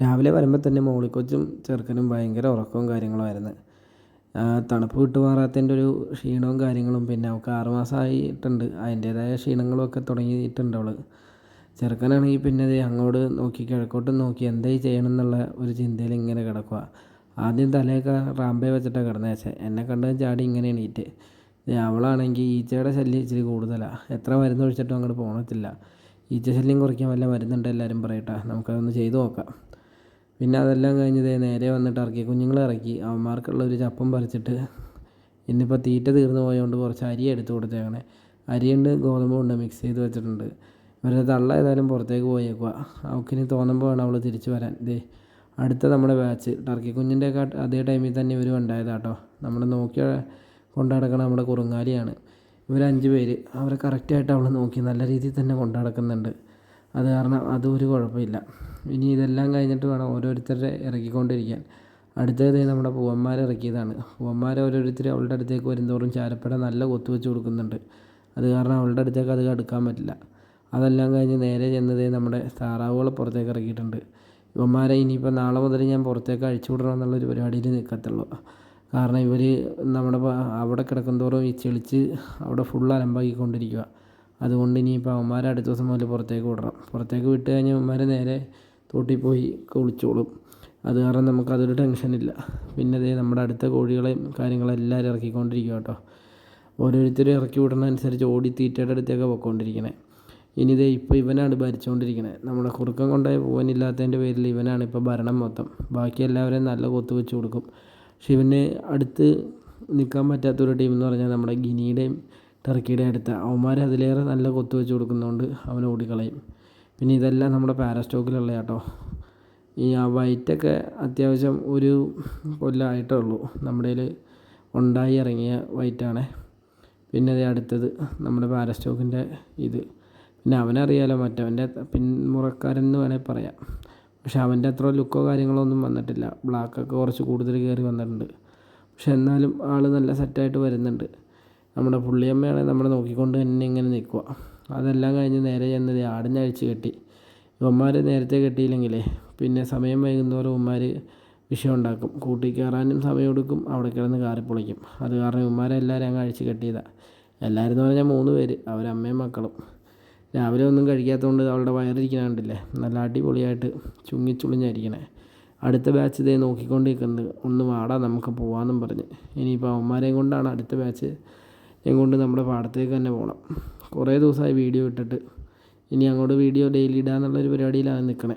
രാവിലെ വരുമ്പോൾ തന്നെ മോളിക്കൊച്ചും ചെറുക്കനും ഭയങ്കര ഉറക്കവും കാര്യങ്ങളുമായിരുന്നു തണുപ്പ് വിട്ടുമാറാത്തതിന്റെ ഒരു ക്ഷീണവും കാര്യങ്ങളും പിന്നെ അവൾക്ക് ആറ് മാസമായിട്ടുണ്ട് അതിന്റേതായ ക്ഷീണങ്ങളും ഒക്കെ തുടങ്ങിയിട്ടുണ്ട് അവൾ ചെറുക്കനാണെങ്കിൽ പിന്നെ അത് അങ്ങോട്ട് നോക്കി കിഴക്കോട്ട് നോക്കി എന്തായി ചെയ്യണം എന്നുള്ള ഒരു ചിന്തയിൽ ഇങ്ങനെ കിടക്കുക ആദ്യം തലയൊക്കെ റാമ്പേ വെച്ചിട്ടാണ് കിടന്നേച്ചത് എന്നെ കണ്ട് ചാടി ഇങ്ങനെ എണീറ്റ്. അവളാണെങ്കിൽ ഈച്ചയുടെ ശല്യം ഇച്ചിരി കൂടുതലാണ് എത്ര മരുന്ന് ഒഴിച്ചിട്ടും അങ്ങോട്ട് പോകണത്തില്ല ഈച്ച ശല്യം കുറയ്ക്കാൻ വല്ല മരുന്നുണ്ട് എല്ലാവരും പറയട്ടെ. നമുക്കതൊന്ന് ചെയ്തു നോക്കാം. പിന്നെ അതെല്ലാം കഴിഞ്ഞ് ദേ നേരെ വന്നിട്ട് ഇറക്കി. കുഞ്ഞുങ്ങളെ ഇറക്കി. അവന്മാർക്കുള്ള ഒരു ചപ്പം പറിച്ചിട്ട് ഇന്നിപ്പോൾ തീറ്റ തീർന്നു പോയതുകൊണ്ട് കുറച്ച് അരി എടുത്ത് കൊടുത്തേക്കണേ. അരിയുണ്ട് ഗോതമ്പുണ്ട് മിക്സ് ചെയ്ത് വെച്ചിട്ടുണ്ട്. ഇവരുടെ തള്ള ഏതായാലും പുറത്തേക്ക് പോയേക്കുക അവൾക്കിനി തോന്നുമ്പോൾ വേണം അവൾ തിരിച്ചു വരാൻ. ദേ അടുത്ത നമ്മുടെ ബാച്ച് ടർക്കി കുഞ്ഞിന്റെയൊക്കെ അതേ ടൈമിൽ തന്നെ ഇവർ ഉണ്ടായതാട്ടോ നമ്മൾ നോക്കി കൊണ്ടു നടക്കണ നമ്മുടെ കുറുങ്ങാലിയാണ്. ഇവർ അഞ്ച് പേര്. അവരെ കറക്റ്റായിട്ട് അവൾ നോക്കി നല്ല രീതിയിൽ തന്നെ കൊണ്ടു നടക്കുന്നുണ്ട്. അത് കാരണം അതൊരു കുഴപ്പമില്ല. ഇനി ഇതെല്ലാം കഴിഞ്ഞിട്ട് വേണം ഓരോരുത്തരെ ഇറക്കിക്കൊണ്ടിരിക്കാൻ. അടുത്തത് നമ്മുടെ പൂവന്മാരെ ഇറക്കിയതാണ്. പൂവന്മാരെ ഓരോരുത്തർ അവളുടെ അടുത്തേക്ക് വരുന്തോറും ചാരപ്പട നല്ല കൊത്തു വെച്ച് കൊടുക്കുന്നുണ്ട്. അത് കാരണം അവളുടെ അടുത്തേക്ക് അത് അടുക്കാൻ പറ്റില്ല. അതെല്ലാം കഴിഞ്ഞ് നേരെ ചെന്നത് നമ്മുടെ താറാവുകളെ പുറത്തേക്ക് ഇറക്കിയിട്ടുണ്ട്. ഇവന്മാരെ ഇനിയിപ്പോൾ നാളെ മുതൽ ഞാൻ പുറത്തേക്ക് അഴിച്ചു വിടണം എന്നുള്ളൊരു പരിപാടിയിൽ നിൽക്കത്തുള്ളൂ. കാരണം ഇവർ നമ്മുടെ അവിടെ കിടക്കുന്തോറും ഈ ചെളിച്ച് അവിടെ ഫുൾ അലമ്പാക്കിക്കൊണ്ടിരിക്കുക അതുകൊണ്ട് ഇനിയിപ്പോൾ അവന്മാരെ അടുത്ത ദിവസം മുതൽ പുറത്തേക്ക് വിടണം. പുറത്തേക്ക് വിട്ട് കഴിഞ്ഞാൽ അവന്മാർ നേരെ തോട്ടിൽ പോയി കുളിച്ചോളും അത് കാരണം നമുക്കതൊരു ടെൻഷനില്ല പിന്നെ അതേ നമ്മുടെ അടുത്ത കോഴികളെയും കാര്യങ്ങളും എല്ലാവരും ഇറക്കിക്കൊണ്ടിരിക്കുക കേട്ടോ ഓരോരുത്തരും ഇറക്കി വിടുന്നതനുസരിച്ച് ഓടി തീറ്റയുടെ അടുത്തേക്ക് പോയിക്കൊണ്ടിരിക്കണേ ഇനി ഇതേ ഇപ്പോൾ ഇവനാണ് ഭരിച്ചുകൊണ്ടിരിക്കുന്നത് നമ്മുടെ കുറുക്കം കൊണ്ടുപോയ പോകാനില്ലാത്തതിന്റെ പേരിൽ ഇവനാണ് ഇപ്പോൾ ഭരണം മൊത്തം. ബാക്കി എല്ലാവരെയും നല്ല കൊത്തു വെച്ച് കൊടുക്കും. പക്ഷെ ഇവന് അടുത്ത് നിൽക്കാൻ പറ്റാത്തൊരു ടീം എന്ന് പറഞ്ഞാൽ നമ്മുടെ ഗിനിയുടെയും ടർക്കിയുടെയും അടുത്ത അവന്മാർ അതിലേറെ നല്ല കൊത്തു വെച്ച് കൊടുക്കുന്നതുകൊണ്ട് അവൻ ഓടിക്കളയും. പിന്നെ ഇതെല്ലാം നമ്മുടെ പാരസ്റ്റോക്കിലുള്ള കേട്ടോ ഈ ആ വൈറ്റൊക്കെ അത്യാവശ്യം ഒരു കൊല്ലമായിട്ടേ ഉള്ളൂ നമ്മുടെ കയ്യിൽ ഉണ്ടായി ഇറങ്ങിയ വൈറ്റാണ്. പിന്നെ അത് അടുത്തത് നമ്മുടെ പാരസ്റ്റോക്കിന്റെ ഇത്. പിന്നെ അവനറിയാലോ മറ്റവന്റെ പിന്മുറക്കാരൻ എന്ന് വേണമെങ്കിൽ പറയാം. പക്ഷെ അവന്റെ അത്ര ലുക്കോ കാര്യങ്ങളോ ഒന്നും വന്നിട്ടില്ല. ബ്ലാക്കൊക്കെ കുറച്ച് കൂടുതൽ കയറി വന്നിട്ടുണ്ട്. പക്ഷെ എന്നാലും ആൾ നല്ല സെറ്റായിട്ട് വരുന്നുണ്ട്. നമ്മുടെ പുള്ളിയമ്മയാണെങ്കിൽ നമ്മളെ നോക്കിക്കൊണ്ട് തന്നെ ഇങ്ങനെ നിൽക്കുക അതെല്ലാം കഴിഞ്ഞ് നേരെ ചെന്നത് ആടിനെ അഴിച്ച് കെട്ടി. ഇവന്മാർ നേരത്തെ കെട്ടിയില്ലെങ്കിലേ പിന്നെ സമയം വൈകുന്നോറും ഇവന്മാർ വിഷയം ഉണ്ടാക്കും. കൂട്ടി കയറാനും സമയം എടുക്കും അവിടെ കിടന്ന് കാറി പൊളിക്കും. അത് കാരണം ഇവന്മാരെ അങ്ങ് അഴിച്ച് കെട്ടിയതാണ് എല്ലാവരും എന്ന് പറഞ്ഞാൽ മൂന്ന് പേര് അവരമ്മയും മക്കളും. രാവിലെ ഒന്നും കഴിക്കാത്തതുകൊണ്ട് അവളുടെ വയറിരിക്കണ കണ്ടില്ലേ നല്ല അടിപൊളിയായിട്ട് ചുങ്ങിച്ചുളിഞ്ഞായിരിക്കണേ അടുത്ത ബാച്ച് ഇതേ നോക്കിക്കൊണ്ടിരിക്കുന്നത്. ഒന്ന് വാടാ നമുക്ക് പോവാമെന്നും പറഞ്ഞ്. ഇനിയിപ്പോൾ അവന്മാരെയും കൊണ്ടാണ് അടുത്ത ബാച്ച് കൊണ്ട് നമ്മുടെ പാടത്തേക്ക് തന്നെ പോകണം. കുറേ ദിവസമായി വീഡിയോ ഇട്ടിട്ട്. ഇനി അങ്ങോട്ട് വീഡിയോ ഡെയിലി ഇടാന്നുള്ളൊരു പരിപാടിയിലാണ് നിൽക്കണേ.